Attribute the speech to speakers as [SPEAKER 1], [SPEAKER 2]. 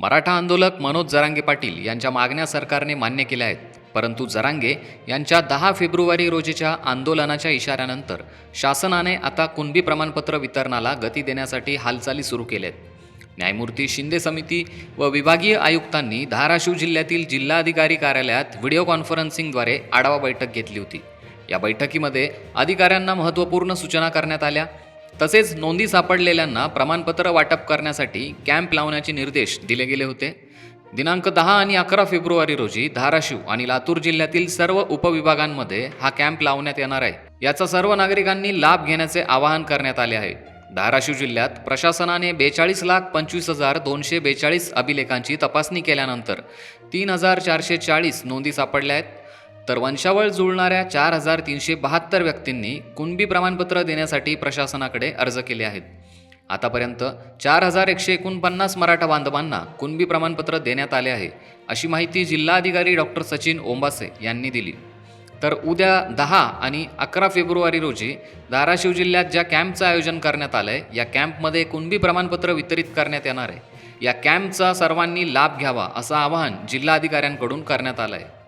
[SPEAKER 1] मराठा आंदोलक मनोज जरांगे पाटील यांच्या मागण्या सरकारने मान्य केल्या आहेत. परंतु जरांगे यांच्या दहा फेब्रुवारी रोजीच्या आंदोलनाच्या इशाऱ्यानंतर शासनाने आता कुणबी प्रमाणपत्र वितरणाला गती देण्यासाठी हालचाली सुरू केल्या आहेत न्यायमूर्ती शिंदे समिती व विभागीय आयुक्तांनी धाराशिव जिल्ह्यातील जिल्हाधिकारी कार्यालयात व्हिडिओ कॉन्फरन्सिंगद्वारे आढावा बैठक घेतली होती. या बैठकीमध्ये अधिकाऱ्यांना महत्त्वपूर्ण सूचना करण्यात आल्या. तसेच नोंदी सापडलेल्यांना प्रमाणपत्र वाटप करण्यासाठी कॅम्प लावण्याचे निर्देश दिले गेले होते. दिनांक दहा आणि अकरा फेब्रुवारी रोजी धाराशिव आणि लातूर जिल्ह्यातील सर्व उपविभागांमध्ये हा कॅम्प लावण्यात येणार आहे. याचा सर्व नागरिकांनी लाभ घेण्याचे आवाहन करण्यात आले आहे. धाराशिव जिल्ह्यात प्रशासनाने बेचाळीस लाख पंचवीस हजार दोनशे बेचाळीस अभिलेखांची तपासणी केल्यानंतर तीन हजार चारशे चाळीस नोंदी सापडल्या आहेत. तर वंशावळ जुळणाऱ्या चार हजार तीनशे बहात्तर व्यक्तींनी कुणबी प्रमाणपत्र देण्यासाठी प्रशासनाकडे अर्ज केले आहेत. आतापर्यंत चार हजार एकशे एकोणपन्नास मराठा बांधवांना कुणबी प्रमाणपत्र देण्यात आले आहे अशी माहिती जिल्हाधिकारी डॉक्टर सचिन ओंबासे यांनी दिली. तर उद्या दहा आणि अकरा फेब्रुवारी रोजी धाराशिव जिल्ह्यात ज्या कॅम्पचं आयोजन करण्यात आलं आहे या कॅम्पमध्ये कुणबी प्रमाणपत्र वितरित करण्यात येणार आहे. या कॅम्पचा सर्वांनी लाभ घ्यावा असं आवाहन जिल्हाधिकाऱ्यांकडून करण्यात आलं आहे